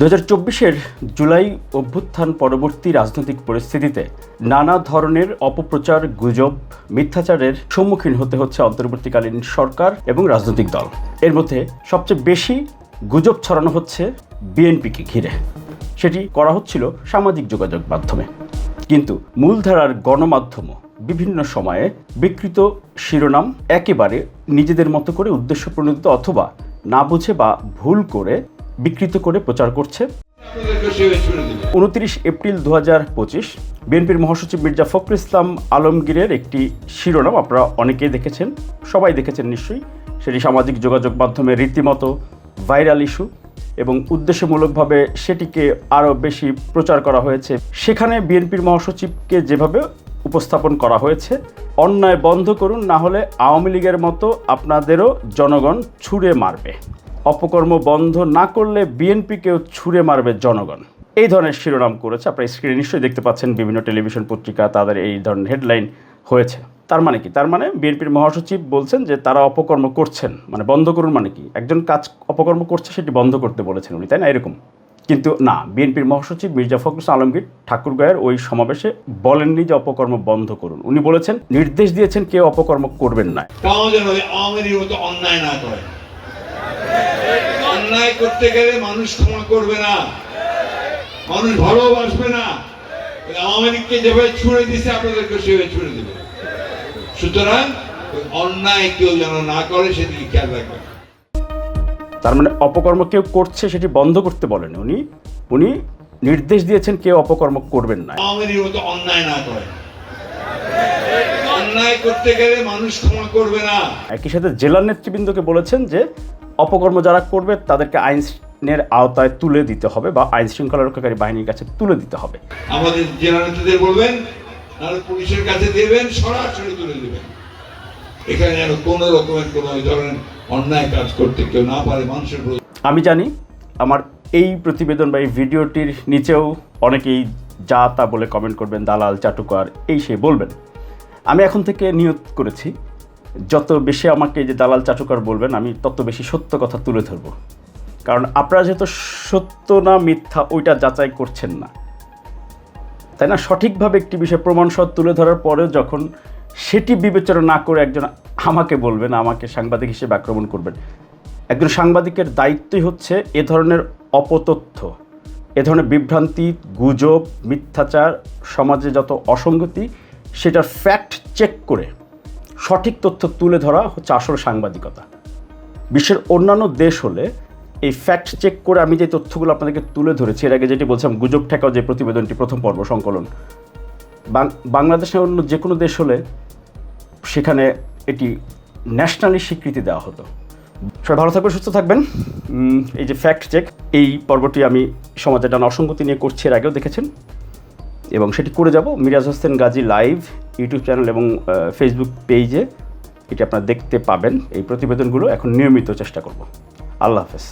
দু হাজার চব্বিশের জুলাই অভ্যুত্থান পরবর্তী রাজনৈতিক পরিস্থিতিতে নানা ধরনের অপপ্রচার, গুজব, মিথ্যাচারের সম্মুখীন হতে হচ্ছে অন্তর্বর্তীকালীন সরকার এবং রাজনৈতিক দল। এর মধ্যে সবচেয়ে বেশি গুজব ছড়ানো হচ্ছে বিএনপিকে ঘিরে। সেটি করা হচ্ছিল সামাজিক যোগাযোগ মাধ্যমে। কিন্তু মূলধারার গণমাধ্যমও বিভিন্ন সময়ে বিকৃত শিরোনাম একেবারে নিজেদের মতো করে উদ্দেশ্য প্রণোদিত অথবা না বুঝে বা ভুল করে বিকৃত করে প্রচার করছে। উনত্রিশ এপ্রিল দু হাজার পঁচিশ, বিএনপির মহাসচিব মির্জা ফখরুল ইসলাম আলমগীরের একটি শিরোনাম আপনারা অনেকেই দেখেছেন, সবাই দেখেছেন নিশ্চয়ই। সেটি সামাজিক যোগাযোগ মাধ্যমে রীতিমতো ভাইরাল ইস্যু এবং উদ্দেশ্যমূলকভাবে সেটিকে আরও বেশি প্রচার করা হয়েছে। সেখানে বিএনপির মহাসচিবকে যেভাবে উপস্থাপন করা হয়েছে, অন্যায় বন্ধ করুন, না হলে আওয়ামী লীগের মতো আপনাদেরও জনগণ ছুঁড়ে মারবে। অপকর্ম বন্ধ না করলে বিএনপিকেও ছুঁড়ে মারবে জনগণ। এই ধরনের শিরোনাম করেছে, আপনারা স্ক্রিনে নিশ্চয়ই দেখতে পাচ্ছেন বিভিন্ন টেলিভিশন পত্রিকা তাদের এই ধরনের হেডলাইন হয়েছে। তার মানে কি? তার মানে বিএনপির মহাসচিব বলছেন যে তারা অপকর্ম করছেন। মানে বন্ধ করুন মানে কি? একজন কাজ অপকর্ম করছে, সেটি বন্ধ করতে বলেছেন উনি, তাই না? এরকম। কিন্তু না, বিএনপির মহাসচিব মির্জা ফখরুল আলমগীর ঠাকুরগাঁয়ের ওই সমাবেশে বলেননি যে অপকর্ম বন্ধ করুন। উনি বলেছেন, নির্দেশ দিয়েছেন কেউ অপকর্ম করবেন না। অন্যায় না করে। অন্যায় করতে গেলে মানুষ ক্ষমা করবে না। মানুষ ভালোবাসবে না। আওয়ামী লীগকে যেভাবে ছুড়ে দিছে আপনাদেরকে সেভাবে ছুড়ে দেবে। সুতরাং অন্যায় কেউ যেন না করে সেদিকে খেয়াল রাখবেন তার মানে অপকর্ম কেউ করছে সেটি বন্ধ করতে বলেন উনি। উনি নির্দেশ দিয়েছেন কেউ অপকর্ম করবেন না। আওয়ামী লীগের মতো অন্যায় না করে। অন্যায় করতে গেলে মানুষ ক্ষমা করবে না। একই সাথে জেলার নেতৃবৃন্দকে বলেছেন যে অপকর্ম যারা করবে তাদেরকে আইনের আওতায় তুলে দিতে হবে বা আইন শৃঙ্খলা রক্ষাকারী বাহিনীর কাছে তুলে দিতে হবে। আমাদের জেলা নেতাদের বলবেন নাহলে পুলিশের কাছে দেবেন সরাসরি তুলে দেবেন। এখানে যেন কোনো রকমের কোনো ধরনের অন্যায় কাজ করতে কেউ না পারে মানুষের আমি জানি আমার এই প্রতিবেদন বা এই ভিডিওটির নিচেও অনেকেই যা তা বলে কমেন্ট করবেন দালাল চাটুকার এই সে বলবেন। আমি এখন থেকে নিয়ত করেছি। যত বেশি আমাকে যে দালাল চাটুকার বলবেন, আমি তত বেশি সত্য কথা তুলে ধরব। কারণ আপনারা যেহেতু সত্য না মিথ্যা, ওইটা যাচাই করছেন না। তাই না? সঠিকভাবে একটি বিষয় প্রমাণ সহ তুলে ধরার পরেও যখন সেটি বিবেচনা না করে একজন আমাকে বলবেন, আমাকে সাংবাদিক হিসেবে আক্রমণ করবেন, একজন সাংবাদিকের দায়িত্বই হচ্ছে এ ধরনের অপতথ্য, এ ধরনের বিভ্রান্তি, গুজব, মিথ্যাচার, সমাজে যত অসঙ্গতি, সেটার ফ্যাক্ট চেক করে সঠিক তথ্য তুলে ধরা হচ্ছে আসল সাংবাদিকতা। বিশ্বের অন্যান্য দেশ হলে এই ফ্যাক্ট চেক করে আমি যে তথ্যগুলো আপনাদেরকে তুলে ধরেছি, এর আগে যেটি বলছিলাম, গুজব ঠেকাও যে প্রতিবেদনটি, প্রথম পর্ব সংকলন। বাংলাদেশের অন্য যে কোনো দেশ হলে সেখানে এটি ন্যাশনালি স্বীকৃতি দেওয়া হতো। সবাই ভালো থাকবেন, সুস্থ থাকবেন। এই যে ফ্যাক্ট চেক এই পর্বটি আমি সমাজের নানা অসঙ্গতি নিয়ে করছি, এর আগেও দেখেছেন। এবং সেটি করে যাব Miraj Hossain Gazi live YouTube channel এবং ফেসবুক পেজে এটি আপনারা দেখতে পাবেন। এই প্রতিবেদনগুলো এখন নিয়মিত চেষ্টা করব। আল্লাহ হাফেজ।